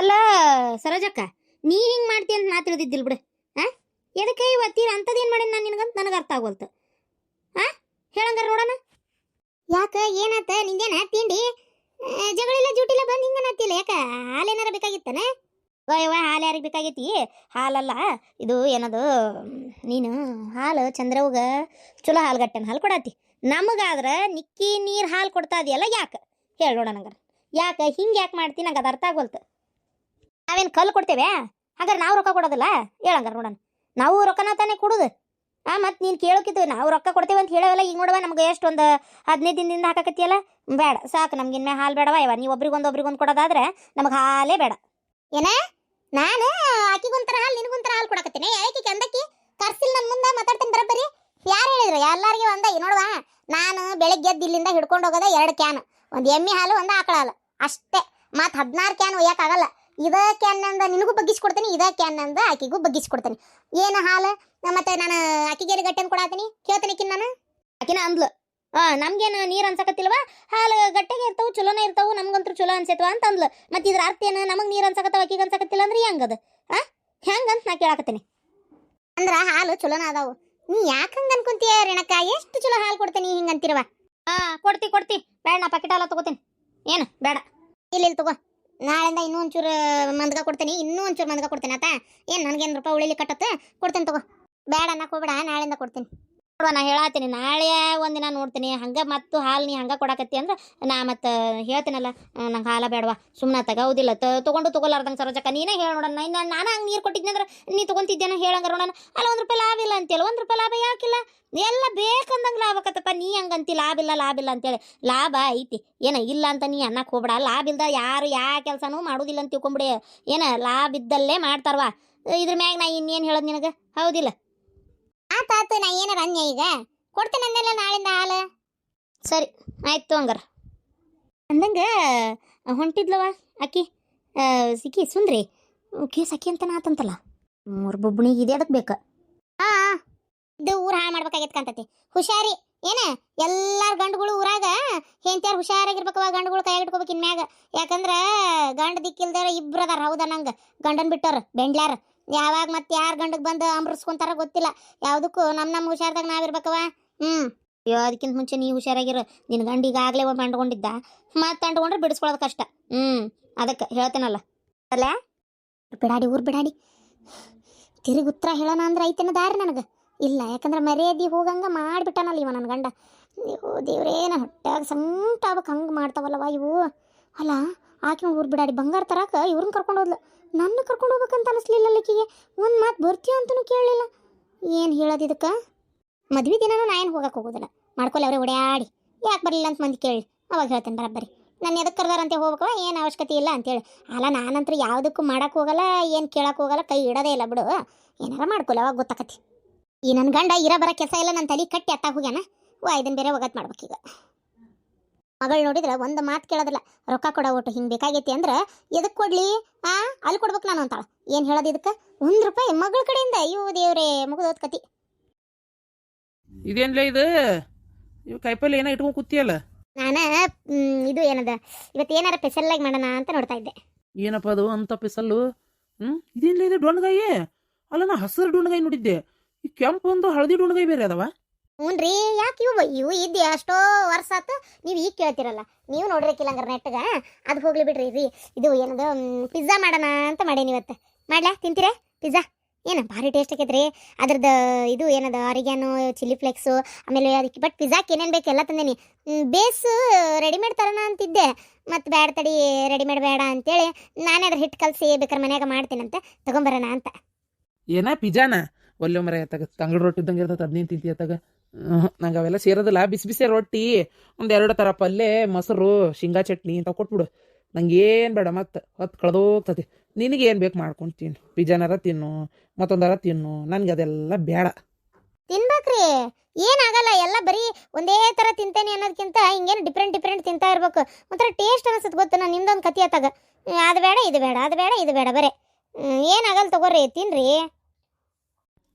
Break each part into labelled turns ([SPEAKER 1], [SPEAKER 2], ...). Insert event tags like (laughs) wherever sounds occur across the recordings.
[SPEAKER 1] ಅಲ್ಲ ಸರೋಜಕ್ಕ, ನೀ ಹಿಂಗೆ ಮಾಡ್ತಿ ಅಂತ ನಾ ತಿಳಿದಿದ್ದಿಲ್ಲ ಬಿಡು. ಹಾಂ ಎದಕ್ಕೆ ಇವತ್ತೀರ ಅಂಥದ್ದೇನು ಮಾಡೀನಿ ನಾನು ನಿನಗಂತ? ನನಗೆ ಅರ್ಥ ಆಗೋಲ್ತು. ಹಾಂ ಹೇಳಂಗಾರ ನೋಡೋಣ. ಯಾಕ, ಏನಾತ? ನಿಂದೇನ? ತಿಂಡಿ? ಜಗಳಿಲ್ಲ, ಜೂಟಿಲ್ಲ, ಬಂದು ಹಿಂಗನತ್ತಿಲ್ಲ ಯಾಕ? ಹಾಲೇನಾರ ಬೇಕಾಗಿತ್ತನ? ಯವ್ವ ಹಾಲು ಯಾರಿಗೆ ಬೇಕಾಗೈತಿ? ಹಾಲಲ್ಲ, ಇದು ಏನದು? ನೀನು ಹಾಲು ಚಂದ್ರವ್ಗೆ ಚಲೋ ಹಾಲು ಗಟ್ಟನ ಹಾಲು ಕೊಡತಿ ನಮಗಾದ್ರೆ ನಿಕ್ಕಿ ನೀರು ಹಾಲು ಕೊಡ್ತಾ ಇದೆಯಲ್ಲ ಯಾಕೆ? ಹೇಳಿ ನೋಡೋಣ ಹಂಗಾರೆ ಯಾಕೆ? ಹಿಂಗೆ ಯಾಕೆ ಮಾಡ್ತೀನಿ ನಂಗೆ ಅದು ಅರ್ಥ ಆಗೋಲ್ತು. ನಾವೇನು ಕಲ್ಲು ಕೊಡ್ತೇವೆ? ಹಾಗಾದ್ರೆ ನಾವು ರೊಕ್ಕ ಕೊಡೋದಿಲ್ಲ? ಹೇಳಂಗಾರ ನೋಡೋಣ. ನಾವು ರೊಕ್ಕನ ತಾನೇ ಕೊಡುದು. ಆ ಮತ್ತೆ ನೀನು ಕೇಳೋಕಿತ್ತು ನಾವು ರೊಕ್ಕ ಕೊಡ್ತೇವೆ ಅಂತ ಹೇಳೋವಲ್ಲ, ಈಗ ನೋಡುವ ನಮ್ಗೆ ಎಷ್ಟು ಒಂದು ಹದಿನೈದು ದಿನದಿಂದ ಹಾಕಕತ್ತಿಯಲ್ಲ? ಬೇಡ, ಸಾಕು, ನಮ್ಗೆ ಇನ್ಮೇ ಹಾಲು ಬೇಡವ ಇವ ನೀವು ಒಬ್ರಿಗೊಂದು ಒಬ್ರಿಗೊಂದು ಕೊಡೋದಾದ್ರೆ ನಮಗೆ ಹಾಲೇ ಬೇಡ. ಏನ? ನಾನು ಆಕಿಗೊಂಥರ ಹಾಲು, ನಿನಗೊಂಥರ ಹಾಲು ಕೊಡಕತ್ತೀನಿ. ಯಾಕೆ ಅಂದಕ್ಕಿ ಕರ್ಸಿಲ್ ನನ್ನ ಮುಂದೆ ಮಾತಾಡ್ತೀನಿ, ಬರಬ್ಬರಿ. ಯಾರು ಹೇಳಿದ್ರು? ಎಲ್ಲಾರಿಗೆ ಒಂದ ನೋಡುವ, ನಾನು ಬೆಳಗ್ಗೆ ಇಲ್ಲಿಂದ ಹಿಡ್ಕೊಂಡು ಹೋಗೋದ ಎರಡು ಕ್ಯಾನ್. ಒಂದು ಎಮ್ಮೆ ಹಾಲು, ಒಂದು ಆಕಳ ಹಾಲು. ಅಷ್ಟೇ. ಮತ್ತು ಹದಿನಾರು ಕ್ಯಾನ್ ಒಯ್ಯಕ್ಕಾಗಲ್ಲ ಇದ ಕ್ಯಾನ್ ಅಂದ ನಿನಗೂ ಬಗ್ಗಿಸ್ಕೊಡ್ತೀನಿ ಇದ ಕ್ಯಾನ್ ಅಂದ ಆಕಿಗೂ ಬಗ್ಗಿಸ್ಕೊಡ್ತೀನಿ. ಏನು ಹಾಲು? ಮತ್ತೆ ನಾನು ಆಕಿಗೆ ಗಟ್ಟೆ ಕೊಡಾತೀನಿ? ಕೇಳ್ತೀನಿ ನಾನು. ಆಕಿನ ಅಂದ್ಲು ಆ ನಮ್ಗೇನು ನೀರು ಅನ್ಸಕತ್ತಿಲ್ವಾ? ಹಾಲು ಗಟ್ಟೆಗೆ ಇರ್ತಾವು ಚಲೋನೇ ಇರ್ತಾವು ನಮ್ಗಂತೂ ಚಲೋ ಅನ್ಸೈತವ ಅಂತ ಅಂದ್ಲು. ಮತ್ತೆ ಇದ್ರ ಅರ್ಥ ಏನು? ನಮಗೆ ನೀರು ಅನ್ಸಕತ್ತಾವ ಆಕಿಗೆ ಅನ್ಸಕತ್ತಿಲ್ಲ ಅಂದ್ರೆ ಹೆಂಗದ? ಆ? ಹೆಂಗಂತ ನಾ ಕೇಳಾಕತ್ತೀನಿ. ಅಂದ್ರ ಹಾಲು ಚಲೋನ ಅದಾವು. ನೀ ಯಾಕಂಗ ಅನ್ಕೊಂತೀಯ ರೇಣಕ್ಕ ಎಷ್ಟು ಚಲೋ ಹಾಲು ಕೊಡ್ತೀನಿ ಹಿಂಗಂತಿರುವ ಹಾ ಕೊಡ್ತಿ ಕೊಡ್ತಿ. ಬೇಡ ನಾ ಪ್ಯಾಕೆಟ್ ಹಾಲು ತಗೋತೀನಿ. ಏನು? ಬೇಡ. ಇಲ್ಲ ತಗೋ. ನಾಳೆಯಿಂದ ಇನ್ನೂ ಒಂಚೂರು ಮಂದ್ಗ ಕೊಡ್ತೀನಿ ಇನ್ನೂ ಒಂಚೂರು ಮಂದ್ಗ ಕೊಡ್ತೀನಿ ಆತ. ಏನು, ನನಗೇನು ರೂಪಾಯಿ ಉಳಿಲಿ ಕಟ್ಟತ್ತೆ? ಕೊಡ್ತೀನಿ ತಗೋ. ಬೇಡ ಅನ್ನಕ್ಕೆ ಹೋಗ್ಬೇಡ, ನಾಳೆಯಿಂದ ಕೊಡ್ತೀನಿ. ನೋಡುವ, ನಾ ಹೇಳತ್ತೀನಿ ನಾಳೆ ಒಂದಿನ ನೋಡ್ತೀನಿ. ಹಂಗೆ ಮತ್ತು ಹಾಲು ನೀ ಹಂಗೆ ಕೊಡಕತ್ತಿ ಅಂದ್ರೆ ನಾ ಮತ್ತು ಹೇಳ್ತೀನಲ್ಲ ನಂಗೆ ಹಾಲ ಬೇಡವಾ. ಸುಮ್ಮನೆ ತಗೋದಿಲ್ಲ. ತಗೊಂಡು ತೊಗೊಲಾರ್ದಂಗೆ ಸರೋಜಕ್ಕ, ನೀನೇ ಹೇಳಿ ನೋಡೋಣ ನಾನು ನಾನು ಹಂಗೆ ನೀರು ಕೊಟ್ಟಿದ್ನಂದ್ರೆ ನೀ ತೊಗೊಂತಿದ್ದೇನೆ ಹೇಳಂಗ ನೋಡೋಣ ಅಲ್ಲ, ಒಂದು ರೂಪಾಯಿ ಲಾಭ ಇಲ್ಲ ಅಂತೇಳಿ ಒಂದು ರೂಪಾಯಿ ಲಾಭ ಯಾಕಿಲ್ಲ? ಎಲ್ಲ ಬೇಕಂದಂಗೆ ಲಾಭ ಆಕತ್ತಪ್ಪ. ನೀ ಹಂಗಂತಿ ಲಾಭ ಇಲ್ಲ ಲಾಭ ಇಲ್ಲ ಅಂತೇಳಿ ಲಾಭ ಐತಿ. ಏನ, ಇಲ್ಲ ಅಂತ ನೀ ಅನ್ನಕ್ಕೆ ಹೋಗ್ಬೇಡ. ಲಾಭ ಇಲ್ದ ಯಾರು ಯಾವ ಕೆಲಸನೂ ಮಾಡೋದಿಲ್ಲ ಅಂತ ತಿಳ್ಕೊಂಬಿಡಿ. ಏನ, ಲಾಭ ಇದ್ದಲ್ಲೇ ಮಾಡ್ತಾರವಾ. ಇದ್ರ ಮ್ಯಾಗ ನಾ ಇನ್ನೇನು ಹೇಳೋದು ನಿನಗೆ? ಹೌದಿಲ್ಲ. ಆತಾತು ನಾ ಏನಾರ ಅನ್ಯ ಈಗ? ಕೊಡ್ತೇನೆ ಅಂದೆಲ್ಲ ನಾಳಿಂದ ಹಾಲು. ಸರಿ ಆಯ್ತು ಹಂಗಾರ ಅಂದಂಗೆ ಹೊಂಟಿದ್ಲವ ಅಕ್ಕಿ. ಸಿಕ್ಕಿ ಸುಂದ್ರಿ. ಕೇಸ್ ಅಕ್ಕಿ ಅಂತ ಆತಂತಲ್ಲ. ಮೂರು ಬೊಬ್ಬಣಿಗೆ ಇದೆ ಅದಕ್ಕೆ ಬೇಕು. ಹಾಂ ಇದು ಊರು ಹಾಳು ಮಾಡ್ಬೇಕಾಗೈತೆ ಕಾಂತತಿ ಹುಷಾರಿ. ಏನ ಎಲ್ಲಾರ ಗಂಡುಗಳು ಊರಾಗ ಹೆಂಡ್ತಿಯಾರ ಹುಷಾರಾಗಿರ್ಬೇಕವ ಗಂಡುಗಳು ಕೈ ಇಟ್ಕೋಬೇಕು ಇನ್ಮ್ಯಾಗ. ಯಾಕಂದ್ರ ಗಂಡ ದಿಕ್ಕಿಲ್ದಾರ ಇಬ್ರು ಅದಾರ ಹೌದಾ ನಂಗೆ? ಗಂಡನ್ ಬಿಟ್ಟವ್ರ ಬೆಂಡ್ಲಾರ. ಯಾವಾಗ ಮತ್ತೆ ಯಾರ ಗಂಡಗ್ ಬಂದು ಅಂಬ್ರಸ್ಕೊಂತಾರ ಗೊತ್ತಿಲ್ಲ. ಯಾವುದಕ್ಕೂ ನಮ್ಮ ನಮ್ಮ ಹುಷಾರ್ದಾಗ ನಾವಿರ್ಬೇಕವ ಹ್ಞೂ ಅಯ್ಯೋ ಅದಕ್ಕಿಂತ ಮುಂಚೆ ನೀವು ಹುಷಾರಾಗಿರೋ. ನಿನ್ನ ಗಂಡ ಈಗಾಗಲೇ ಒಬ್ಬ ಅಂಡ್ಕೊಂಡಿದ್ದ. ಮತ್ತೆ ಅಂಡ್ಕೊಂಡ್ರೆ ಬಿಡಿಸ್ಕೊಳ್ಳೋದು ಕಷ್ಟ. ಹ್ಞೂ ಅದಕ್ಕೆ ಹೇಳ್ತೇನಲ್ಲ. ಅಲ್ಲ? ಬಿಡಾಡಿ, ಊರು ಬಿಡಾಡಿ. ತಿರುಗಿ ಉತ್ತರ ಹೇಳೋಣ ಅಂದ್ರೆ ಐತೇನ ದಾರಿ ನನಗೆ. ಇಲ್ಲ, ಯಾಕಂದ್ರೆ ಮರ್ಯಾದೆ ಹೋಗಂಗ ಮಾಡಿಬಿಟ್ಟಾನಲ್ಲ ಇವ ನನ್ನ ಗಂಡ. ನೀವು ದೇವ್ರೇನ ನನ್ನ ಸಂಟ ಆಗ್ಬೇಕು ಹಂಗೆ ಮಾಡ್ತಾವಲ್ಲವ ಇವು. ಅಲ್ಲ ಆಕೆ ಊರು ಬಿಡಾಡಿ ಬಂಗಾರ ತರಾಕ ಇವ್ರನ್ನ ಕರ್ಕೊಂಡು ಹೋದ್ಲು. ನನ್ನ ಕರ್ಕೊಂಡು ಹೋಗ್ಬೇಕಂತ ಅನಿಸ್ಲಿಲ್ಲ ಲಿಕ್ಕಿಗೆ. ಒಂದು ಮಾತು ಬರ್ತೀಯ ಅಂತನೂ ಕೇಳಲಿಲ್ಲ. ಏನು ಹೇಳೋದು ಇದಕ್ಕೆ? ಮದುವೆ ದಿನನೂ ನಾ ಏನು ಹೋಗಕ್ಕೆ ಹೋಗೋದಿಲ್ಲ. ಮಾಡ್ಕೊಲ್ಲ ಅವರೇ ಓಡಾಡಿ. ಯಾಕೆ ಬರಲಿಲ್ಲ ಅಂತ ಮಂದಿ ಕೇಳಿ. ಅವಾಗ ಹೇಳ್ತೇನೆ ಬರಬ್ಬರಿ ನಾನು ಎದಕ್ಕೆ ಕರ್ದಾರಂತೆ ಹೋಗ್ಬೇಕವ ಏನು ಅವಶ್ಯಕತೆ ಇಲ್ಲ ಅಂತೇಳಿ. ಅಲ್ಲ, ನಾನಂತರ ಯಾವುದಕ್ಕೂ ಮಾಡಕ್ಕೆ ಹೋಗಲ್ಲ, ಏನು ಕೇಳಕ್ಕೆ ಹೋಗಲ್ಲ, ಕೈ ಇಡೋದೇ ಇಲ್ಲ ಬಿಡು. ಏನಾರ ಮಾಡ್ಕೊಲ್ಲ ಅವಾಗ ಗೊತ್ತಾಕತಿ. ಈ ನನ್ನ ಗಂಡ ಇರ ಬರೋ ಕೆಲಸ ಇಲ್ಲ ನನ್ನ ತಲೆ ಕಟ್ಟಿ ಅತ್ತಾಗ ಹೋಗ್ಯಾನ. ವಾ ಇದನ್ನು ಬೇರೆ ಒಗತ್ ಮಾಡ್ಬೇಕೀಗ. ಮಗಳು ನೋಡಿದ್ರೆ ಒಂದು ಮಾತು ಕೇಳೋದಿಲ್ಲ. ರೊಕ್ಕ ಕೊಡೋ ಒಟ್ಟು ಹಿಂಗೆ ಬೇಕಾಗೈತಿ ಅಂದ್ರೆ ಎದಕ್ಕೆ ಕೊಡ್ಲಿ? ಆ ಅಲ್ಲಿ ಕೊಡ್ಬೇಕು ನಾನು ಅಂತಾಳ. ಏನು ಹೇಳೋದು ಇದಕ್ಕೆ? ಒಂದು ರೂಪಾಯಿ ಮಗಳ ಕಡೆಯಿಂದ. ಅಯ್ಯೋ ದೇವ್ರೇ ಮುಗಿದೋದ್ ಕತಿ.
[SPEAKER 2] ಇದೇನ್ಲೇ ಇದು? ಇವು ಕಾಯಿಪಲ್ಲೆ ಏನೋ ಇಟ್ಕೊಂಡು ಕೂತಿಯಲ್ಲ?
[SPEAKER 1] ನಾನ ಇದು ಏನದ? ಇವತ್ತು ಏನಾರ ಸ್ಪೆಷಲ್ ಮಾಡೋಣ ಅಂತ ನೋಡ್ತಾ ಇದ್ದೆ.
[SPEAKER 2] ಏನಪ್ಪ ಅದು ಅಂತ ಪಿಸಲ್ಲು? ಹ್ಞೂ ಇದೇನ್ಲೇ ಇದು ಡೊಣ್ಗಾಯಿ? ಅಲ್ಲ ನಾ ಹಸಿರು ಡೊಣ್ಗಾಯಿ ನೋಡಿದ್ದೆ. ಈ ಕೆಂಪು ಒಂದು ಹಳದಿ ಡೊಣ್ಗಾಯಿ ಬೇರೆ ಅದಾವ.
[SPEAKER 1] ಹ್ಞೂನ್ರಿ ಯಾಕೆ ಇವು? ಇವು ಇದ್ದೆ ಅಷ್ಟೋ ವರ್ಷ ಆತು, ನೀವು ಈಗ ಕೇಳ್ತಿರಲ್ಲ. ನೀವು ನೋಡಿರಕ್ಕಿಲ್ಲ ಹಂಗಾರೆ ನೆಟ್ಗ, ಅದು ಹೋಗ್ಲಿ ಬಿಡ್ರಿ ರೀ. ಇದು ಏನದು ಪಿಜ್ಜಾ ಮಾಡೋಣ ಅಂತ ಮಾಡೇನಿ ಇವತ್ತು. ಮಾಡ್ಲಾ, ತಿಂತೀರಾ? ಪಿಜ್ಜಾ? ಏನು, ಭಾರಿ ಟೇಸ್ಟ್ ಆಕೈತ್ರಿ. ಅದ್ರದ್ದು ಇದು ಏನದು, ಆರಿಗ್ಯಾನು, ಚಿಲ್ಲಿ ಫ್ಲೆಕ್ಸು, ಆಮೇಲೆ ಅದಕ್ಕೆ, ಬಟ್ ಪಿಜ್ಜಾಕ್ಕೆ ಏನೇನು ಬೇಕು ಎಲ್ಲ ತಂದೇನಿ. ಬೇಸ್ ರೆಡಿಮೇಡ್ ತರೋಣ ಅಂತಿದ್ದೆ. ಮತ್ತು ಬೇಡ ತಡಿ ರೆಡಿಮೇಡ್ ಬೇಡ ಅಂತೇಳಿ, ನಾನೇ ಅದ್ರ ಹಿಟ್ಟು ಕಲಸಿ ಬೇಕಾದ್ರೆ ಮನ್ಯಾಗ ಮಾಡ್ತೀನಂತೆ, ತಗೊಂಬರೋಣ ಅಂತ.
[SPEAKER 2] ಏನ, ಪಿಜ್ಜಾನ? ಒಲ್ಲೆ ಮರ ತಂಗಡ ರೊಟ್ಟಿ ಇದ್ದಂಗೆ ಇರ್ತದೆ ಅದನ್ನೇನು ತಿಂತೀಯ ಎತ್ತಾಗ? ನಂಗೆ ಅವೆಲ್ಲ ಸೇರೋದಿಲ್ಲ ಬಿಸಿ ಬಿಸಿ ರೊಟ್ಟಿ ಒಂದು ಎರಡು ಥರ ಪಲ್ಯ ಮೊಸರು ಶೇಂಗಾ ಚಟ್ನಿ ಅಂತ ಕೊಟ್ಬಿಡು. ನಂಗೆ ಏನು ಬೇಡ ಮತ್ತೆ ಹೊತ್ತು ಕಳೆದೋಗ್ತದೆ. ನಿನಗೆ ಏನು ಬೇಕು ಮಾಡ್ಕೊಂಡು ತಿನ್ನು. ಪಿಜಾನಾರ ತಿನ್ನು ಮತ್ತೊಂದರ ತಿನ್ನು. ನನಗೆ ಅದೆಲ್ಲ ಬೇಡ.
[SPEAKER 1] ತಿನ್ಬೇಕ್ರಿ. ಏನಾಗಲ್ಲ ಎಲ್ಲ ಬರೀ ಒಂದೇ ಥರ ತಿಂತೇನೆ ಅನ್ನೋದಕ್ಕಿಂತ ಹಿಂಗೇನು ಡಿಫ್ರೆಂಟ್ ಡಿಫ್ರೆಂಟ್ ತಿಂತಾ ಇರ್ಬೇಕು. ಒಂಥರ ಟೇಸ್ಟ್ ಅನಿಸುತ್ತೆ ಗೊತ್ತು ನಾನು ನಿಮ್ದೊಂದು ಕತಿ ಆತಾಗ. ಅದು ಬೇಡ ಇದು ಬೇಡ ಅದು ಬೇಡ ಇದು ಬೇಡ ಬರೇ. ಏನಾಗಲ್ಲ ತಗೋರಿ ತಿನ್ರಿ.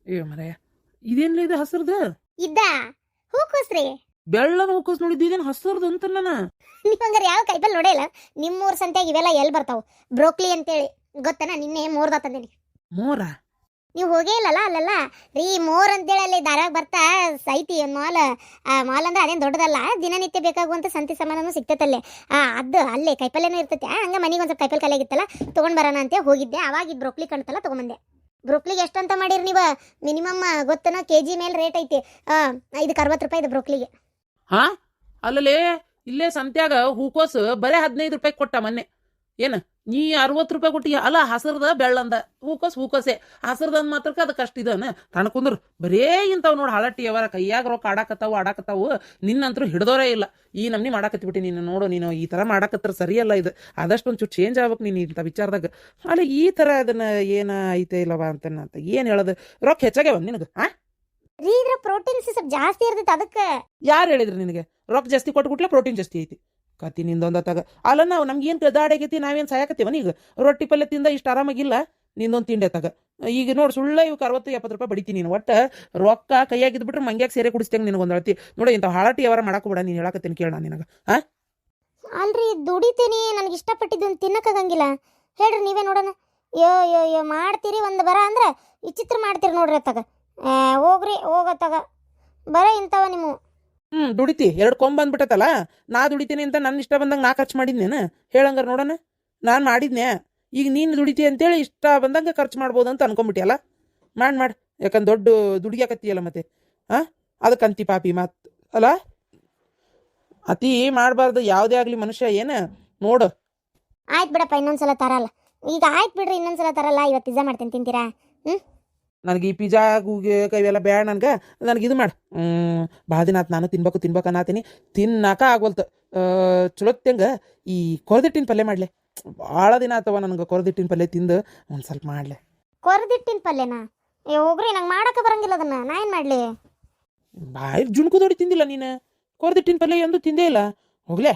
[SPEAKER 2] ಅಯ್ಯೋ ಮರ ಇದೇನ್ರಿ ಇದು ಹಸ್ರದು?
[SPEAKER 1] ಇದ್ದ? ಹೂಕೋಸ್ರಿ?
[SPEAKER 2] ಬೆಳ್ಳನ ಹೂಕೋಸ್ ನೋಡಿದ್ದೇನು ಹಸರ್ದು ಅಂತ ನಾನು?
[SPEAKER 1] ನೀವು ಹಂಗಾರೆ ಯಾವ ಕೈಪಲ್ ನೋಡೇ ಇಲ್ಲ. ನಿಮ್ಮೂರ್ ಸಂತ್ಯಾಗ ಇವೆಲ್ಲ ಎಲ್ಲಿ ಬರ್ತಾವ? ಬ್ರೋಕ್ಲಿ ಅಂತೇಳಿ. ಗೊತ್ತನ? ನಿನ್ನೆ ಮೋರ್ದ ತಂದೇನಿ
[SPEAKER 2] ಮೋರ?
[SPEAKER 1] ನೀವು ಹೋಗೇ ಇಲ್ಲಲ್ಲ ಅಲ್ಲಲ್ಲ? ರೀ ಮೋರ್ ಅಂತೇಳಿ ಅಲ್ಲಿ ದಾರಾಗ ಬರ್ತಾ ಸೈತಿ ಒಂದು ಮಾಲ್? ಆ ಮಾಲ್ ಅಂದ್ರೆ ಅದೇನು ದೊಡ್ಡದಲ್ಲ? ದಿನನಿತ್ಯ ಬೇಕಾಗುವಂತ ಸಂತಿ ಸಾಮಾನು ಸಿಗ್ತೈತಲ್ಲೇ ಆ ಅದು ಅಲ್ಲೇ ಕೈಪಲ್ಯನೂ ಇರ್ತೈತೆ. ಹಂಗ ಮನೆಗೆ ಒಂದು ಸ್ವಲ್ಪ ಕೈಪಲ್ಲೆ ಆಗಿತ್ತಲ್ಲ ತೊಗೊಂಡು ಬರೋಣ ಅಂತ ಹೋಗಿದ್ದೆ. ಅವಾಗ ಈ ಬ್ರೋಕ್ಲಿ ಕಾಣ್ತಲ್ಲ ತೊಗೊಂಬಂದೆ. ಬ್ರೋಕ್ಲಿಗೆ ಎಷ್ಟಂತ ಮಾಡಿರಿ ನೀವು? ಮಿನಿಮಮ್ ಗೊತ್ತನ ಕೆ ಜಿ ಮೇಲೆ ರೇಟ್ ಐತಿ. ಇದಕ್ಕೆ ಅರವತ್ತು ರೂಪಾಯಿ ಇದೆ ಬ್ರೊಕ್ಲಿಗೆ.
[SPEAKER 2] ಹಾ? ಅಲ್ಲಲೇ, ಇಲ್ಲೇ ಸಂತ್ಯಾಗ ಹೂಕೋಸು ಬರೇ ಹದಿನೈದು ರೂಪಾಯಿ ಕೊಟ್ಟ ಮೊನ್ನೆ. ಏನ? ನೀ ಅರವತ್ತು ರೂಪಾಯಿ ಕೊಟ್ಟಿ ಅಲ್ಲ ಹಸರ್ದ ಬೆಳ್ಳಂದ ಹೂಕೋಸ್ ಹೂಕೋಸೆ. ಹಸರ್ದ ಮಾತ್ರ ಮಾತ್ರಕ್ಕೆ ಅದಕ್ಕೆ ಅಷ್ಟು ಇದನ. ತನಕುಂದ್ರ ಬರೇ ಇಂಥವ್ ನೋಡಿ ಹಳಟ್ಟಿ ಅವರ ಕೈಯಾಗ ರೊಕ್ಕ ಆಡಾಕತ್ತಾವು ಆಡಾಕತ್ತಾವು ನಿನ್ನಂತರೂ ಹಿಡ್ದೋರೇ ಇಲ್ಲ. ಈ ನಮ್ನಿ ಮಾಡಾಕತ್ಬಿಟ್ಟು ನೀನು ನೋಡು ನೀನು ಈ ಥರ ಮಾಡಾಕತ್ರ ಸರಿಯಲ್ಲ ಇದು. ಆದಷ್ಟು ಒಂಚೂರು ಚೇಂಜ್ ಆಗ್ಬೇಕು ನೀನು ಇಂಥ ವಿಚಾರದಾಗ. ಅಲ್ಲ ಈ ಥರ ಅದನ್ನ ಏನ ಐತೆ ಇಲ್ಲವ ಅಂತ ಅಂತ ಏನು ಹೇಳೋದು? ರೊಕ್ಕ ಹೆಚ್ಚಾಗ್ಯಾವ ನಿನಗೆ ಹಾ
[SPEAKER 1] ರೀ ಇದ್ರ ಪ್ರೋಟೀನ್ಸ್ ಸ್ವಲ್ಪ ಜಾಸ್ತಿ ಇರ್ತೈತೆ ಅದಕ್ಕೆ.
[SPEAKER 2] ಯಾರು ಹೇಳಿದ್ರು ನಿನಗೆ? ರೊಕ್ಕ ಜಾಸ್ತಿ ಕೊಟ್ಟುಬಿಟ್ಲೆ ಪ್ರೋಟೀನ್ ಜಾಸ್ತಿ ಐತಿ. ಕತ್ತಿ ನಿಂದೊಂದ ತಗ ಅಲ್ಲ ನಾವು, ನಮ್ಗೇನು ಗದಾಡಾಗೈತಿ ನಾವೇನು ಸಾಯಕತ್ತೀವನ ಈಗ ರೊಟ್ಟಿ ಪಲ್ಯ ತಿಂದ ಇಷ್ಟು ಆರಾಮಾಗಿಲ್ಲ, ನಿಂದೊಂದು ತಿಂಡಿ ತಗ ಈಗ ನೋಡಿ ಸುಳ್ಳ ಇವ್ಕೆ ಅರವತ್ತು, ಎಪ್ಪತ್ತು ರೂಪಾಯಿ ಬಡಿತೀನಿ ನೀನು, ಒಟ್ಟು ರೊಕ್ಕ ಕೈಯಾಗಿದ್ಬಿಟ್ರೆ ಮಂಗ್ಯಾಗ ಸೇರೆ ಕುಡಿಸ್ತೇನೆ ನಿನಗೊಂದು ಅಳತಿ. ನೋಡಿ ಇಂಥ ಹಾಳಾಟಿ ವ್ಯವಹಾರ ಮಾಡಕ್ಕೆ ಬಿಡ ನೀನು ಹೇಳಕತ್ತೀನಿ ಕೇಳ ನಿನಗೆ ಹಾಂ
[SPEAKER 1] ಅಲ್ರಿ, ದುಡಿತೀನಿ, ನನಗೆ ಇಷ್ಟಪಟ್ಟಿದ್ದು ತಿನ್ನಕ್ಕಾಗಂಗಿಲ್ಲ ಹೇಳ್ರಿ ನೀವೇ ನೋಡೋಣ. ಯೋ ಯೋ ಯೋ ಮಾಡ್ತೀರಿ ಒಂದು ಬರ ಅಂದ್ರೆ ವಿಚಿತ್ರ ಮಾಡ್ತೀರಿ ನೋಡ್ರಿ ಅತ್ತಾಗ. ಹೋಗ್ರಿ ಹೋಗ ತಗ ಬರ ಇಂಥವ ನಿಮ್ಮ
[SPEAKER 2] ಹ್ಞೂ ದುಡಿತಿ. ಎರಡು ಕೊಂಬ್ ಬಂದ್ಬಿಟ್ಟತಲ್ಲ, ನಾ ದುಡಿತೀನಿ ಅಂತ ನನ್ನ ಇಷ್ಟ ಬಂದಂಗೆ ನಾ ಖರ್ಚು ಮಾಡಿದ್ನೇನು ಹೇಳಂಗಾರ ನೋಡೋಣ. ನಾನು ಮಾಡಿದ್ನೆ ಈಗ ನೀನು ದುಡಿತಿ ಅಂತೇಳಿ ಇಷ್ಟ ಬಂದಂಗೆ ಖರ್ಚು ಮಾಡ್ಬೋದು ಅಂತ ಅನ್ಕೊಂಬಿಟ್ಟಿಯಲ್ಲ ಮಾಡಿ ಮಾಡಿ. ಯಾಕಂದ್ರೆ ದೊಡ್ಡ ದುಡಿಯಾಕತ್ತೀಯಲ್ಲ ಮತ್ತೆ? ಹಾಂ ಅದಕ್ಕಂತಿ ಪಾಪಿ ಮಾತ್, ಅಲ್ಲ? ಅತಿ ಮಾಡಬಾರ್ದು, ಯಾವುದೇ ಆಗಲಿ ಮನುಷ್ಯ, ಏನು? ನೋಡು.
[SPEAKER 1] ಆಯ್ತು ಬಿಡಪ್ಪ, ಇನ್ನೊಂದ್ಸಲ ತರಲ್ಲ. ಈಗ ಆಯ್ತು ಬಿಡ್ರಿ, ಇನ್ನೊಂದ್ಸಲ ತರಲ್ಲ. ಇವತ್ತು ಪಿಜ್ಜಾ ಮಾಡ್ತೀನಿ, ತಿಂತೀರಾ?
[SPEAKER 2] ನನಗೆ ಈ ಪಿಜ್ಜಾ ಗೂಗೆ ಇವೆಲ್ಲ ಬೇಡ ನನಗೆ ನನಗೆ ಇದು ಮಾಡು. ಭಾಳ ದಿನ ಆತು ನಾನು ತಿನ್ಬೇಕು ತಿನ್ಬೇಕು ಅನ್ನತೀನಿ. ತಿನ್ನಾಕ ಆಗ್ವಲ್ತು. ಚಲೋತ್ತಂಗೆ ಈ ಕೊರದಿಟ್ಟಿನ ಪಲ್ಯ ಮಾಡಲೆ. ಭಾಳ ದಿನ ಆತವ ನನಗೆ ಕೊರದಿಟ್ಟಿನ ಪಲ್ಯ ತಿಂದು ಒಂದು ಸ್ವಲ್ಪ ಮಾಡಲೆ.
[SPEAKER 1] ಕೊರದಿಟ್ಟಿನ ಪಲ್ಯನಾ? ಏ ಹೋಗ್ರಿ ನಂಗೆ ಮಾಡಕ್ಕೆ ಬರಂಗಿಲ್ಲ ಅದನ್ನ. ನಾ ಏನು ಮಾಡಲಿ?
[SPEAKER 2] ಬಾಯಿ ಜುಣ್ಕು ದೊಡಿ ತಿಂದಿಲ್ಲ ನೀನು. ಕೊರದಿಟ್ಟಿನ ಪಲ್ಯ ಎಂದು ತಿಂದೇ ಇಲ್ಲ. ಹೋಗ್ಲೆ.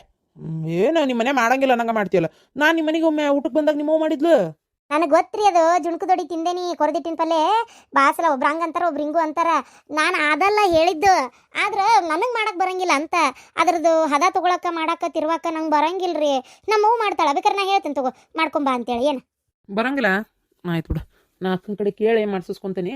[SPEAKER 2] ಏನು ನಿಮ್ಮ ಮನೆ ಮಾಡಂಗಿಲ್ಲ ನಂಗೆ ಮಾಡ್ತೀಯಲ್ಲ. ನಾನು ನಿಮ್ಮ ಮನೆಗೆ ಒಮ್ಮೆ ಊಟಕ್ಕೆ ಬಂದಾಗ ನಿಮ್ಮವ್ ಮಾಡಿದ್ಲು.
[SPEAKER 1] ನನಗೆ ಗೊತ್ತ್ರಿ ಅದು ಜುಣ್ಕದೊಡಿ ತಿಂದೇನಿ ಕೊರದಿಟ್ಟಿನ ಪಲ್ಲೆ. ಬಾಸಲ ಒಬ್ರು ಹಂಗೆ ಅಂತಾರ ಒಬ್ರು ಹಿಂಗೂ ಅಂತಾರ. ನಾನು ಅದಲ್ಲ ಹೇಳಿದ್ದು. ಆದ್ರೆ ನನಗೆ ಮಾಡಕ್ಕೆ ಬರಂಗಿಲ್ಲ ಅಂತ. ಅದ್ರದ್ದು ಹದ ತೊಗೊಳಕ್ಕೆ ಮಾಡಕ್ಕ ತಿರ್ವಾಕ ನಂಗೆ ಬರಂಗಿಲ್ರಿ. ನಮ್ಮ ಅವ್ವ ಮಾಡ್ತಾಳೆ. ಅದಕ್ಕೆ ನಾ ಹೇಳ್ತೀನಿ ತಗೋ. ಮಾಡ್ಕೊಂಬಾ ಅಂತೇಳಿ. ಏನು?
[SPEAKER 2] ಬರಂಗಿಲ್ಲ. ಆಯ್ತು ಬಿಡು. ನಾ ಅಕ್ಕನ ಕಡೆ ಕೇಳಿ ಮಾಡಿಸ್ಕೊಂತೀನಿ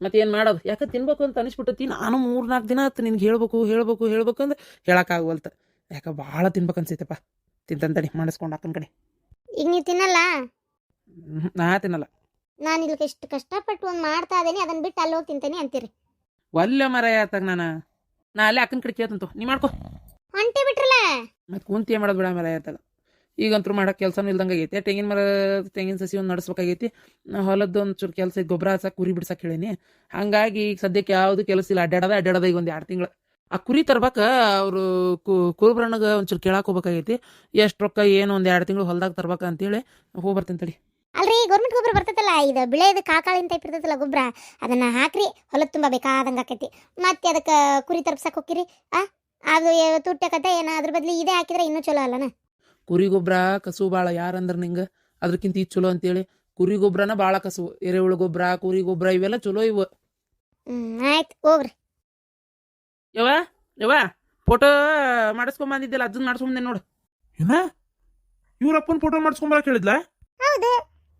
[SPEAKER 2] ಮತ್ತೆ ಏನು ಮಾಡೋದು? ಯಾಕೆ ತಿನ್ಬೇಕು ಅಂತ ಅನಿಸ್ಬಿಟ್ಟತಿ. ನಾನು ಮೂರು ನಾಲ್ಕು ದಿನ ಆಯ್ತು ನಿನ್ಗೆ ಹೇಳ್ಬೇಕು ಹೇಳ್ಬೇಕು ಹೇಳ್ಬೇಕು ಅಂದ್ರೆ ಹೇಳೋಕ್ಕಾಗವಲ್ತು ಯಾಕೆ ಭಾಳ ತಿನ್ಬೇಕು ಅನ್ಸೈತಪ್ಪ. ತಿಂತಂತಡಿ ಮಾಡಿಸ್ಕೊಂಡು ಅಕ್ಕನ ಕಡೆ.
[SPEAKER 1] ಈಗ ನೀವು ತಿನ್ನಲ್ಲ?
[SPEAKER 2] ನಾ ತಿನ್ನಲ್ಲ.
[SPEAKER 1] ನಾನು ಇಲ್ಲಿ ಎಷ್ಟು ಕಷ್ಟಪಟ್ಟು ಒಂದು ಮಾಡ್ತಾ ಇದ್ದೀನಿ ಅದನ್ನ ಬಿಟ್ಟು ಅಲ್ಲಿ ಹೋಗಿ ತಿಂತೇನೆ ಅಂತೀರಿ.
[SPEAKER 2] ಒಲ್ಲೆ ಮರ ಯಾತಾಗ ನಾನು? ನಾ ಅಲ್ಲೇ ಅಕ್ಕನ ಕಡೆ ಕೇಳ್ತಂತು ನೀ ಮಾಡ್ಕೊ.
[SPEAKER 1] ಹೊಂಟೆ ಬಿಟ್ರಲ್ಲ
[SPEAKER 2] ಮತ್ತೆ ಕುಂತಿ ಮಾಡೋದು ಬಿಡ ಮರ ಯಾತಾಗ ಈಗಂತೂ ಮಾಡೋಕೆ ಕೆಲಸನೂ ಇಲ್ದಂಗೆ ಆಗೈತೆ ತೆಂಗಿನ ಮರ ತೆಂಗಿನ ಸಸಿ ಒಂದು ನಡೆಸ್ಬೇಕಾಗೈತಿ. ಹೊಲದ್ದು ಒಂದು ಚೂರು ಕೆಲಸ ಗೊಬ್ಬರ ಹಾಸಕ್ಕೆ ಕುರಿ ಬಿಡ್ಸಕ್ಕೆ ಹೇಳೀನಿ. ಹಂಗಾಗಿ ಈಗ ಸದ್ಯಕ್ಕೆ ಯಾವುದು ಕೆಲಸ ಇಲ್ಲ ಅಡ್ಡಾಡದ ಅಡ್ಡಾಡದ ಈಗ ಒಂದು ಎರಡು ತಿಂಗಳು. ಆ ಕುರಿ ತರ್ಬೇಕ ಅವರು ಕುರುಬ್ರಣ್ಣಗೆ ಒಂಚೂರು ಕೇಳಕ್ಕೆ ಹೋಗ್ಬೇಕಾಗೈತಿ. ಎಷ್ಟು ರೊಕ್ಕ ಏನು ಒಂದು ಎರಡು ತಿಂಗಳು ಹೊಲ್ದಾಗ ತರ್ಬೇಕ ಅಂತೇಳಿ ಹೋಗಿ ಬರ್ತೀನಿ ತಡಿ.
[SPEAKER 1] ಅಲ್ರಿ ಗೌರ್ಮೆಂಟ್ ಗೊಬ್ಬರ ಬರ್ತೈತಲ್ಲ ಇದು ಬಿಳೆದು ಕಾಕಾಳಿನ ಟೈಪ್ ಇರ್ತೈತಲ್ಲ ಗೊಬ್ಬರ ಅದನ್ನ ಹಾಕ್ರಿ ಹೊಲದ ತುಂಬ ಬೇಕಾದಂಗೆ ಆಕೈತಿ. ಮತ್ತೆ ಅದಕ್ಕೆ ಕುರಿ ತರ್ಪ್ಸಕ್ಕೆ ಹೋಗಿರಿ ಆ? ಅದು ತುಟ್ಟಕತೆ ಏನ ಅದ್ರ ಬದ್ಲಿ ಇದೇ ಹಾಕಿದ್ರೆ ಇನ್ನೂ ಚಲೋ ಅಲ್ಲನ?
[SPEAKER 2] ಕುರಿ ಗೊಬ್ಬರ ಕಸು ಭಾಳ ಯಾರಂದ್ರೆ ನಿಂಗೆ? ಅದಕ್ಕಿಂತ ಇದು ಚಲೋ ಅಂತೇಳಿ ಕುರಿ ಗೊಬ್ಬರನ ಭಾಳ ಕಸು ಎರೆಹುಳು ಗೊಬ್ಬರ ಕುರಿ ಗೊಬ್ಬರ ಇವೆಲ್ಲ ಚಲೋ ಇವು.
[SPEAKER 1] ಆಯ್ತು ಹೋಗ್ರಿ.
[SPEAKER 2] ಯವ್ವ ಯವ್ವ ಫೋಟೋ ಮಾಡಿಸ್ಕೊಂಬಂದಿದ್ದಿಲ್ಲ ಅದನ್ನ ಮಾಡಿಸ್ಕೊಂಬಂದೆ ನೋಡು.
[SPEAKER 3] ಏನ? ಇವ್ರಪ್ಪನ ಫೋಟೋ ಮಾಡಿಸ್ಕೊಂಬರಕ್ಕೆ ಹೇಳಿದ್ಲಾ?
[SPEAKER 1] ಹೌದು.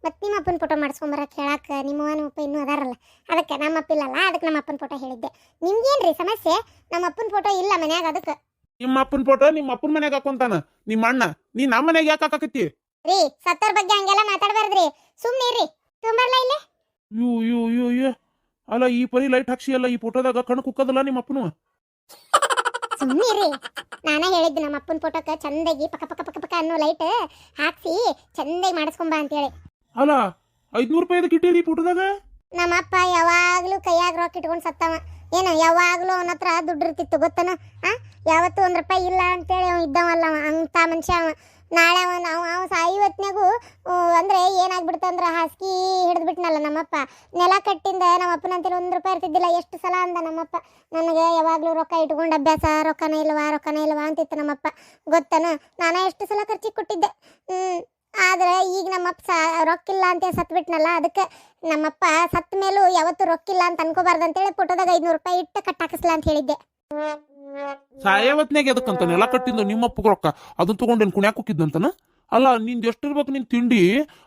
[SPEAKER 1] ಮತ್ತೆ ನಿಮ್ಮ ಅಪ್ಪನ ಫೋಟೋ ಮಾಡಿಸ್ಕೊಂಬರಕ್ಕೆ ಹೇಳಕ್ಕೆ ನಿಮ್ಮ ನಿಮ್ಮ ಅಪ್ಪ ಇನ್ನೂ ಅದಾರಲ್ಲ. ಅದಕ್ಕೆ ನಮ್ಮ ಅಪ್ಪ ಇಲ್ಲಲ್ಲ ಅದಕ್ಕೆ ನಮ್ಮ ಅಪ್ಪನ ಫೋಟೋ ಹೇಳಿದ್ದೆ. ನಿಮ್ಗೇನ್ರಿ ಸಮಸ್ಯೆ? ನಮ್ಮ ಅಪ್ಪನ ಫೋಟೋ ಇಲ್ಲ ಮನ್ಯಾಗ ಅದಕ್ಕೆ.
[SPEAKER 3] ನಿಮ್ಮ ಅಪ್ಪನ ಫೋಟೋ ನಿಮ್ಮ ಅಪ್ಪನ ಮನೆಗೆ ಹಾಕೊಂತಾನ? ನಿಮ್ಮ ಅಣ್ಣ? ನೀ ನಮ್ಮ ಮನೆಗೆ ಯಾಕೆ ಹಾಕಕತ್ತಿ?
[SPEAKER 1] ರೀ ಸತ್ತರ ಬಗ್ಗೆ ಹಂಗೆಲ್ಲ ಮಾತಾಡಬಾರ್ದ್ರಿ. ಸುಮ್ಮನೆ ರೀ ತುಂಬರ್ಲ ಇಲ್ಲಿ?
[SPEAKER 3] ಯು ಯು ಯು ಯು. ಅಲ್ಲ ಈ ಪರಿ ಲೈಟ್ ಹಾಕ್ಸಿ ಅಲ್ಲ ಈ ಫೋಟೋದಾಗ ಕಣ್ಣು ಕುಕ್ಕದಲ್ಲ ನಿಮ್ಮ ಅಪ್ಪನು?
[SPEAKER 1] ಸುಮ್ಮನೆ ರೀ ನಾನೇ ಹೇಳಿದ್ದು ನಮ್ಮ ಅಪ್ಪನ ಫೋಟೋಕ್ಕೆ ಚಂದಾಗಿ ಪಕ್ಕ ಪಕ್ಕ ಪಕ್ಕ ಪಕ್ಕ ಅನ್ನೋ ಲೈಟ್ ಹಾಕ್ಸಿ ಚಂದಾಗಿ ಮಾಡಿಸ್ಕೊಂಬ ಅಂತೇಳಿ.
[SPEAKER 3] ಅಲ್ಲ, ಐದ್ನೂರು ರೂಪಾಯಿ ಇದಕ್ಕೆ ಇಟ್ಟಿರಿ ಪುಟದಾಗ?
[SPEAKER 1] ನಮ್ಮ ಅಪ್ಪ ಯಾವಾಗ್ಲೂ ಕೈಯಾಗ ರೊಕ್ಕ ಇಟ್ಕೊಂಡು ಸತ್ತವ. ಏನು, ಯಾವಾಗಲೂ ಅವನ ಹತ್ರ ದುಡ್ಡು ಇರ್ತಿತ್ತು, ಗೊತ್ತನ? ಆ? ಯಾವತ್ತು ಒಂದ್ ರೂಪಾಯಿ ಇಲ್ಲ ಅಂತೇಳಿ ಅವ ಇದ್ದವಲ್ಲ ಅವ ಅಂತ ಮನುಷ್ಯ ಅವ. ನಾಳೆ ಅವ ನಾವು ಅವ ಸಾಯುವತ್ನಾಗೂ ಅಂದ್ರೆ ಏನಾಗ್ಬಿಡ್ತಂದ್ರೆ ಹಾಸಿಗೆ ಹಿಡಿದ್ಬಿಟ್ನಲ್ಲ ನಮ್ಮಪ್ಪ. ನೆಲ ಕಟ್ಟಿಂದ ನಮ್ಮ ಅಂತೇಳಿ ಒಂದು ರೂಪಾಯಿ ಇರ್ತಿದ್ದಿಲ್ಲ, ಎಷ್ಟು ಸಲ ಅಂದ ನಮ್ಮಪ್ಪ. ನನಗೆ ಯಾವಾಗಲೂ ರೊಕ್ಕ ಇಟ್ಕೊಂಡು ಅಭ್ಯಾಸ, ರೊಕ್ಕನೇ ಇಲ್ವಾ ರೊಕ್ಕನೇ ಇಲ್ವಾ ಅಂತಿತ್ತು ನಮ್ಮಪ್ಪ. ಗೊತ್ತನ? ನಾನು ಎಷ್ಟು ಸಲ ಖರ್ಚಿಗೆ ಕೊಟ್ಟಿದ್ದೆ? ಆದ್ರೆ ಈಗ ನಮ್ಮಪ್ಪ ಸ ರೊಕ್ಕಿಲ್ಲ ಅಂತ ಸತ್ಬಿಟ್ನಲ್ಲ, ಅದಕ್ಕೆ ನಮ್ಮಪ್ಪ ಸತ್ತ ಮೇಲೂ ಯಾವತ್ತೂ ರೊಕ್ಕಿಲ್ಲ ಅಂತ ಅನ್ಕೋಬಾರ್ದು ಅಂತೇಳಿ ಫೋಟೋದಾಗ ಐದ್ನೂರು ರೂಪಾಯಿ ಇಟ್ಟು ಕಟ್ಟಾಕಿಸ್ಲ ಅಂತ ಹೇಳಿದ್ದೆ.
[SPEAKER 2] ಸಾಯವತ್ನಾಗ ಎದಕ್ಕಂತ ನೆಲ ಕಟ್ಟಿದ್ದು ನಿಮ್ಮಪ್ಪ ರೊಕ್ಕ? ಅದನ್ನ ತಗೊಂಡೇನು ಕುಣ್ಯಾಕ ಹೋಗಿದ್ದಂತನ ಅಲ್ಲ, ನಿಂದ ಎಷ್ಟಿರ್ಬೇಕು ನಿನ್ ತಿಂಡಿ?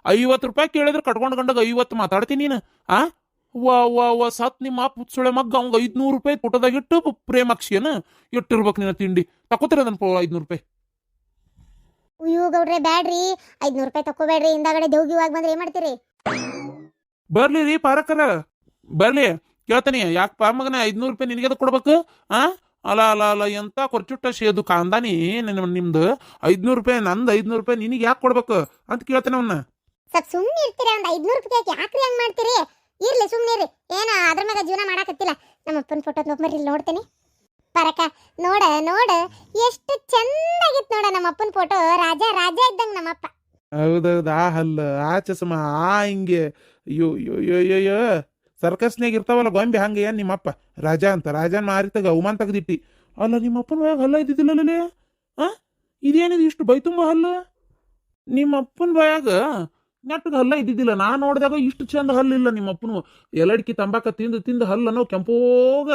[SPEAKER 2] ಐವತ್ತು ರೂಪಾಯಿ ಕೇಳಿದ್ರೆ ಕಟ್ಕೊಂಡು ಗಂಡಗ ಐವತ್ತು ಮಾತಾಡ್ತೀನಿ ನೀನು, ಆ? ವಾ ವಾ ವಾ, ಸತ್ ನಿಮ್ಮ ಅಪ್ಪ ಸುಳೆ ಮಗ್ಗ, ಅವಂಗ ಐದ್ನೂರು ರೂಪಾಯಿ ಫೋಟೋದಾಗ ಇಟ್ಟು ಪ್ರೇಮಾಕ್ಷಿಯನ ಇಟ್ಟಿರ್ಬೇಕು ನಿನ್ನ ತಿಂಡಿ. ತಕೋತೀರ ಅದನ್ನ ಐದ್ನೂರು ರೂಪಾಯಿ?
[SPEAKER 1] ಅಯ್ಯೋ ಗೌಡ್ರೆ ಬ್ಯಾಡ್ರಿ. ಐದ್ನೂರು ರೂಪಾಯಿ ತಕೋಬೇಡ್ರಿ ಹಿಂದಾಗಡೆ ದೇವ್ಗಿವಾಗ ಬಂದ್ರೆ ಏನ್ ಮಾಡ್ತೀರಿ?
[SPEAKER 2] ಬರ್ಲಿ ರೀ ಪಾರಕರ. ಬರ್ಲಿ. ಕೇಳ್ತಾನೆ. ಯಾಕೆ ಪಾ ಮಗನ ಐದ್ನೂರು ರೂಪಾಯಿ ನಿನಗೆ ಕೊಡ್ಬೇಕು? ಆ? ಅಲ್ಲ ಅಲ್ಲ ಅಲ್ಲ ಎಂತ ಕೊರ್ಚುಟ್ಟ ಶೇದು ಕಾಂದಾನಿ ನಿನ್ನ ನಿಮ್ದು. ಐದ್ನೂರು ರೂಪಾಯಿ ನಂದು ಐದ್ನೂರು ರೂಪಾಯಿ ನಿನಗೆ ಯಾಕೆ ಕೊಡ್ಬೇಕು? ಅಂತ ಕೇಳ್ತಾನೆ ಅವನ್ನ
[SPEAKER 1] ಸ್ವಲ್ಪ ಸುಮ್ಮನೆ ಇರ್ತೀರಿ ಒಂದ್ ಐದ್ನೂರು ರೂಪಾಯಿ ಯಾಕ್ರಿ ಹಂಗೆ ಮಾಡ್ತೀರಿ? ಇರ್ಲಿ ಸುಮ್ಮನೆ ಇರ್ರಿ. ಏನು ಅದ್ರ ಮ್ಯಾಗ ಜೀವನ ಮಾಡಾಕತ್ತಿಲ್ಲ. ನಮ್ಮ ಅಪ್ಪನ ಫೋಟೋ ನೋಡ್ಮರಿ ಇಲ್ಲಿ ನೋಡ್ತೀನಿ. ಪರಕ. ನೋಡ ನೋಡ. ಎಷ್ಟು ಚಂದಾಗಿತ್ತು ನೋಡ ನಮ್ಮ ಅಪ್ಪನ ಫೋಟೋ ರಾಜ ರಾಜ ಇದ್ದಂಗ ನಮ್ಮಪ್ಪ.
[SPEAKER 2] ಹೌದೌದು, ಆ ಹಲ್ಲು, ಆ ಚಸ್ಮ, ಆ ಹಿಂಗೆ. ಅಯ್ಯೋ ಅಯ್ಯೋ ಅಯ್ಯೋ ಸರ್ಕಸ್ನಾಗ ಇರ್ತಾವಲ್ಲ ಗೊಂಬೆ, ಹಂಗೆ ಏನ್ ನಿಮ್ಮಪ್ಪ? ರಾಜ ಅಂತ, ರಾಜನ್ ಮಾರಿ ತಗ ಅವಮಾನ ತೆಗ್ದಿಟ್ಟಿ. ಅಲ್ಲ, ನಿಮ್ಮಪ್ಪನ ಬಾಯಾಗ ಹಲ್ಲ ಇದ್ದಿದ್ದಿಲ್ಲಲ್ಲೇ ಆ? ಇದೇನಿದು ಇಷ್ಟು ಬೈ ತುಂಬ ಹಲ್ಲು? ನಿಮ್ಮ ಅಪ್ಪನ ಬಾಯಾಗ ನೆಟ್ಟಗೆ ಹಲ್ಲ ಇದ್ದಿದ್ದಿಲ್ಲ. ನಾ ನೋಡಿದಾಗ ಇಷ್ಟು ಚಂದ ಹಲ್ಲಿಲ್ಲ ನಿಮ್ಮ ಅಪ್ಪನು ಎಲ್ಲಡಿಕೆ ತಂಬಾಕ ತಿಂದು ತಿಂದು ಹಲ್ಲನ್ನು ಕೆಂಪೋಗ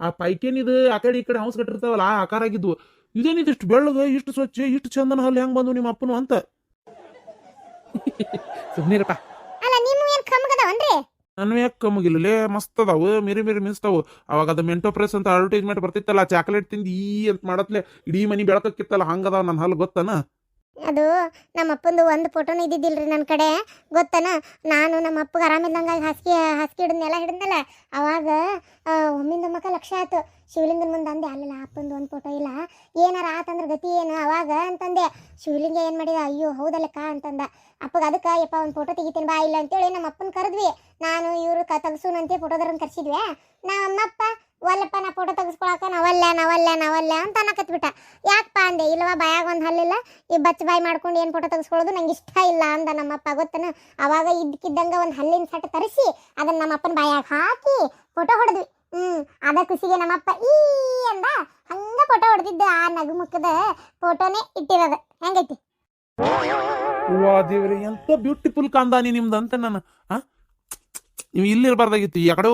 [SPEAKER 2] ಆ ಪೈಕೇನಿದು ಆ ಕಡೆ ಈ ಕಡೆ ಹೌಸ್ ಕಟ್ಟಿರ್ತಾವಲ್ಲ ಆ ಆಕಾರ ಆಗಿದ್ವು. ಇದೇನಿದು ಇಷ್ಟು ಬೆಳ್ಳಗ ಇಷ್ಟು ಸ್ವಚ್ಛ ಇಷ್ಟು ಚಂದನ ಹಲ್ಲು ಹೆಂಗ್ ಬಂದು ನಿಮ್ಮ ಅಪ್ಪನು ಅಂತ. (laughs)
[SPEAKER 4] ಸುಮ್ನಿರಪ್ಪ.
[SPEAKER 1] ಅಲ್ಲ ಕಮ್ಮಗಿಲ್ಲ
[SPEAKER 2] ಲೇ ಯಾಕೆ ಮಸ್ತ್ ಅದಾವು ಮಿರಿ ಮಿರಿ ಮಿನ್ಸ್ತಾವು ಅವಾಗ ಅದು ಮೆಂಟೋ ಪ್ರೆಸ್ ಅಂತ ಅಡ್ವರ್ಟೈಸ್ಮೆಂಟ್ ಬರ್ತಿತ್ತಲ್ಲ ಚಾಕ್ಲೇಟ್ ತಿಂದು ಈ ಅಂತ ಮಾಡತ್ಲೆ ಇಡೀ ಮನಿ ಬೆಳಕಕ್ಕಿತ್ತಲ್ಲ ಹಂಗದಾವ ನನ್ನ ಹಲ್ಲು ಗೊತ್ತನ?
[SPEAKER 1] ಅದು ನಮ್ಮ ಅಪ್ಪಂದು ಒಂದು ಫೋಟೋನು ರೀ ನನ್ನ ಕಡೆ. ಗೊತ್ತನ? ನಾನು ನಮ್ಮ ಅಪ್ಪಗೆ ಆರಾಮಿಲ್ದಂಗಾಗಿ ಹಾಸಿಗೆ ಹಾಸಿಗೆ ಹಿಡಿದ್ನೆಲ್ಲ ಹಿಡಿದ್ನಲ್ಲ, ಅವಾಗ ಒಮ್ಮಿಂದ ಮಕ್ಕ ಲಕ್ಷ ಆಯ್ತು. ಶಿವಲಿಂಗನ ಮುಂದೆ ಅಂದೆ, ಅಲ್ಲಲ್ಲ, ಅಪ್ಪಂದು ಒಂದು ಫೋಟೋ ಇಲ್ಲ. ಏನಾರ ಆತಂದ್ರೆ ಗತಿ ಏನು? ಅವಾಗ ಅಂತಂದೆ. ಶಿವಲಿಂಗ ಏನು ಮಾಡಿದ? ಅಯ್ಯೋ, ಹೌದಲ್ಲಕ್ಕ ಅಂತಂದ. ಅಪ್ಪಗೆ ಅದಕ್ಕೆ, ಯಪ್ಪ, ಒಂದು ಫೋಟೋ ತೆಗಿತೀನಿ ಬಾ, ಇಲ್ಲ ಅಂತೇಳಿ ನಮ್ಮ ಅಪ್ಪನ ಕರೆದ್ವಿ. ನಾನು, ಇವರು ಕ ತೆಗ್ಸೂನಂತೆ ಫೋಟೋದವ್ರನ್ನ ಕರ್ಸಿದ್ವಿ. ನಮ್ಮಪ್ಪ ಒಲ್ಲಪ್ಪ ನಾ ಫೋಟೋ ತೆಗೆಸ್ಕೊಳಕ, ನಾವಲ್ಲ ನಾವಲ್ಲ ನಾವಲ್ಲ ಅಂತ ಅನ್ನಕತ್ಬಿಟ್ಟ ಯಾಕಪ್ಪ ಅಂದೆ. ಇಲ್ಲವ ಬಾಯಾಗ ಒಂದು ಹಲ್ಲಿಲ್ಲ. ಈ ಬಚ್ಚ ಬಾಯಿ ಮಾಡ್ಕೊಂಡು ಏನು ಫೋಟೋ ತೆಗೆಸ್ಕೊಳ್ಳೋದು ನಂಗೆ ಇಷ್ಟ ಇಲ್ಲ ಅಂದ ನಮ್ಮಪ್ಪ ಗೊತ್ತನ? ಅವಾಗ ಇದ್ದಕ್ಕಿದ್ದಂಗೆ ಒಂದು ಹಲ್ಲಿನ ಸಟ್ ತರಿಸಿ ಅದನ್ನ ನಮ್ಮಪ್ಪನ ಬಾಯಾಗ ಹಾಕಿ ಫೋಟೋ ಹೊಡೆದ್ವಿ. ಹ್ಞೂ ಅದ ಖುಷಿಗೆ ನಮ್ಮಪ್ಪ ಈ ಅಂದ. ಹಂಗ ಫೋಟೋ ಹೊಡೆದಿದ್ದೆ ಆ ನಗುಮುಖದ ಫೋಟೋನೇ ಇಟ್ಟಿರೋದು. ಹೆಂಗೈತಿ?
[SPEAKER 2] ವಾ ದೇವ್ರಿ, ಎಂತ ಬ್ಯೂಟಿಫುಲ್ ಕಾಂದಾನಿ ನಿಮ್ದು ಅಂತ ನಾನು, ಆ? ನೀವು ಇಲ್ಲಿರ್ಬಾರ್ದಾಗಿತ್ತು ಎಕಡೋ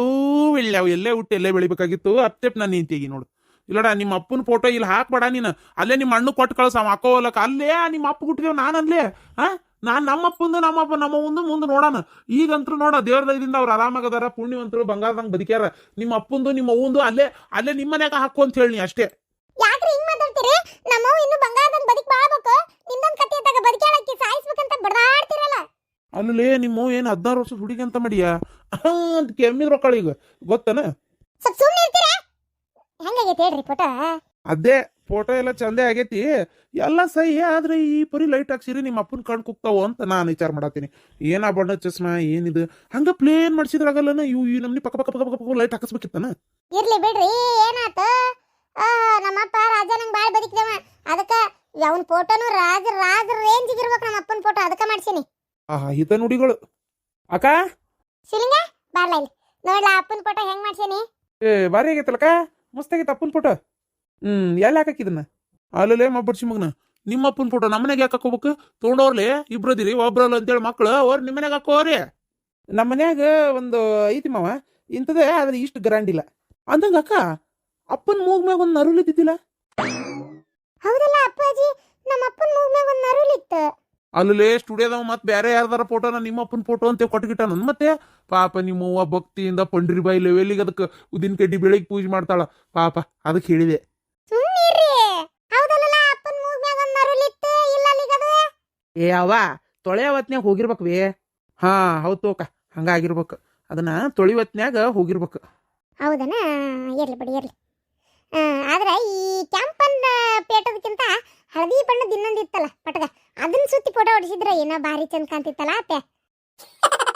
[SPEAKER 2] ಅವು ಎಲ್ಲೇ ಹುಟ್ಟು ಎಲ್ಲೇ ಬೆಳಿಬೇಕಾಗಿತ್ತು ಅತ್ತೇಪ್ ನಾನು ನಿಂತಿಗಿ ನೋಡು. ಇಲ್ಲಡ, ನಿಮ್ಮ ಅಪ್ಪನ ಫೋಟೋ ಇಲ್ಲಿ ಹಾಕ್ಬೇಡ ನೀನು, ಅಲ್ಲೇ ನಿಮ್ಮ ಅಣ್ಣ ಕೊಟ್ಟು ಕಳ್ಸ, ಅವ ಹಾಕೋಲಕ್ಕ ಅಲ್ಲೇ ನಿಮ್ಮ ಅಪ್ಪ ಹುಟ್ಟಿದೇವ್ ನಾನು ಅಲ್ಲೇ, ಆ? ನಾನ್ ನಮ್ಮ ಅಪ್ಪಂದು, ನಮ್ಮ ನಮ್ಮ ಮುಂದೆ ಮುಂದೆ ನೋಡೋಣ. ಈಗಂತೂ ನೋಡ, ದೇವ್ರ ದಯದಿಂದ ಅವ್ರು ಆರಾಮಾಗದಾರ, ಪುಣ್ಯವಂತರು ಬಂಗಾರದಂಗ್ ಬದುಕ್ಯಾರ, ನಿಮ್ಮ ಅಪ್ಪಂದು, ನಿಮ್ಮ ಅವಂದು ಅಲ್ಲೇ ಅಲ್ಲೇ ನಿಮ್ಮ ಮನ್ಯಾಗ ಹಾಕು ಅಂತ ಹೇಳಿ ಅಷ್ಟೇ.
[SPEAKER 1] ನಮ್ಮವ್ ಇನ್ನು ಬಂಗಾರದ ಬದುಕ್ ಬಾಳ್ಬೇಕು. ನಿಮ್ದೊಂದ್ ಕತ್ತೆ ಇದ್ದಾಗ ಬದುಕ್ಯಾಳಕ್ಕಿ ಸಾಯಿಸ್ಬೇಕಂತ ಬಡದಾಡ್ತಿರಲ್ಲ.
[SPEAKER 2] ಅಲ್ಲೇ ನಿಮ್ಮ ಏನು ಹದಿನಾರು ವರ್ಷದ ಹುಡುಗಿ ಅಂತ ಮಾಡಿಯಾ? ಅಂತ ಕೆಮ್ಮಿದ್ ರೊಕ್ಕಳು ಈಗ. ಗೊತ್ತನ?
[SPEAKER 1] ಸ್ವಲ್ಪ ಸುಮ್ಮನೆ ಇರ್ತೀರಾ? ಹೆಂಗಾಗೈತೆ ಹೇಳ್ರಿ ಫೋಟೋ
[SPEAKER 2] ಅದೇ ಫೋಟೋ ಎಲ್ಲ ಚಂದೇ ಆಗೈತಿ. ಎಲ್ಲ ಸಹಿ ಆದ್ರೆ ಈ ಪರಿ ಲೈಟ್ ಹಾಕ್ಸಿರಿ ನಿಮ್ಮ ಅಪ್ಪನ ಕಣ್ಣು ಕುಕ್ತಾವ ಅಂತ ನಾನು ವಿಚಾರ ಮಾಡತ್ತೀನಿ. ಏನ ಬಣ್ಣ ಚಸ್ಮಾ ಏನಿದು ಹಂಗ ಪ್ಲೇನ್ ಮಾಡ್ಸಿದ್ರಾಗಲ್ಲನ ಇವು ಈ ನಮ್ನಿ ಪಕ್ಕ ಪಕ್ಕ ಪಕ್ಕ ಪಕ್ಕ ಲೈಟ್ ಹಾಕಿಸ್ಬೇಕಿತ್ತನ?
[SPEAKER 1] ಇರ್ಲಿ ಬಿಡ್ರಿ ಏನಾತ? ನಮ್ಮಪ್ಪ ರಾಜ ನಂಗೆ ಭಾಳ ಬದುಕಿದವ. ಅದಕ್ಕೆ ಅವನ ಫೋಟೋನು ರಾಜ ರಾಜ ರೇಂಜ್ ಇರ್ಬೇಕು ನಮ್ಮ ಅಪ್ಪನ ಫೋಟೋ ಅದಕ್ಕೆ ಮಾಡ್ಸೀನಿ.
[SPEAKER 2] ಆ ಹಿತ ನುಡಿಗಳು.
[SPEAKER 4] ಅಕ್ಕ?
[SPEAKER 1] ಶಿಲಿಂಗ ಬಾರ್ಲ ಇಲ್ಲಿ. ನೋಡ್ಲಾ ಅಪ್ಪನ ಫೋಟೋ ಹೆಂಗ್ ಮಾಡ್ಸೀನಿ?
[SPEAKER 4] ಏ ಬಾರಿ ಆಗೈತಲ್ಲಕ್ಕ ಮಸ್ತಾಗೈತೆ ಅಪ್ಪನ ಫೋಟೋ ಹ್ಮ್ ಎಲ್ಲಿ ಇದನ್ನ?
[SPEAKER 2] ಅಲ್ಲಲೇ ಮಬ್ಬಡ್ಸಿ ಮಗನ. ನಿಮ್ಮ ಅಪ್ಪನ ಫೋಟೋ ನಮ್ಮನೆಗೆ ಯಾಕೆ ಹಾಕೋಬೇಕು? ತೊಗೊಂಡವ್ರಲೆ ಇಬ್ರದಿರಿ ಒಬ್ರಲ್ಲ ಅಂತೇಳಿ ಮಕ್ಕಳು ಅವ್ರು ನಿಮ್ಮನೆಗೆ ಹಾಕೋರಿ.
[SPEAKER 4] ನಮ್ಮ ಮನ್ಯಾಗ ಒಂದು ಐತಿ ಮಾವ. ಇಂಥದೇ ಆದ್ರೆ ಇಷ್ಟು ಗ್ರ್ಯಾಂಡ್ ಇಲ್ಲ. ಅಂದಂಗ ಅಕ್ಕ ಅಪ್ಪನ ಮೂಗ್ ಮ್ಯಾಗ ಒಂದು ನರುಲ್ ಇದ್ದಿದ್ದಿಲ್ಲ?
[SPEAKER 1] ಹೌದಲ್ಲ ಅಪ್ಪಾಜಿ ನಮ್ಮ ಅಪ್ಪನ ಮೂಗ್ ಮ್ಯಾಗ ಒಂದು ನರುಲಿತ್ತ
[SPEAKER 2] ಅಲ್ಲೇ ಸ್ಟುಡಿಯೋದಾಗ ಮತ್ ಬೇರೆ ಯಾರ್ದಾರ ಫೋಟೋನ ನಿಮ್ಮ ಅಪ್ಪನ ಫೋಟೋ ಅಂತ ಕೊಟ್ಟಗಿಟ್ಟ ನನ್ ಮತ್ತೆ ಪಾಪ ನಿಮ್ಮ ಅವ್ವ ಭಕ್ತಿಯಿಂದ ಪಂಡ್ರಿ ಬಾಯಿ ಲೆವೆಲಿಗೆ ಅದಕ್ಕೆ ಉದಿನ ಕಡ್ಡಿ ಬೆಳಿಗ್ಗೆ ಪೂಜೆ ಮಾಡ್ತಾಳ. ಪಾಪ ಅದಕ್ಕೆ ಹೇಳಿದೆ.
[SPEAKER 4] ಏ ಅವ ತೊಳೆ ಹೊತ್ನ್ಯಾಗ ಹೋಗಿರ್ಬೇಕು ಬೇ ಹಾ ಹೌದು ತೋಕ ಹಂಗಾಗಿರ್ಬೇಕು. ಅದನ್ನ ತೊಳಿ ಹೊತ್ನ್ಯಾಗ ಹೋಗಿರ್ಬೇಕು.
[SPEAKER 1] ಹೌದನ? ಇರ್ಲಿ ಬಿಡಿ ಇರ್ಲಿ. ಆದ್ರೆ ಈ ಕೆಂಪನ್ನ ಪೇಟದಕ್ಕಿಂತ ಹಳದಿ ಬಣ್ಣದ ಇನ್ನೊಂದು ಇತ್ತಲ್ಲ ಪಟಗ ಅದನ್ನ ಸುತ್ತಿ ಫೋಟೋ ಹೊಡಿಸಿದ್ರೆ ಏನೋ ಭಾರಿ ಚಂದ ಕಾಣ್ತಿತ್ತಲ್ಲ ಅತ್ತೆ (laughs)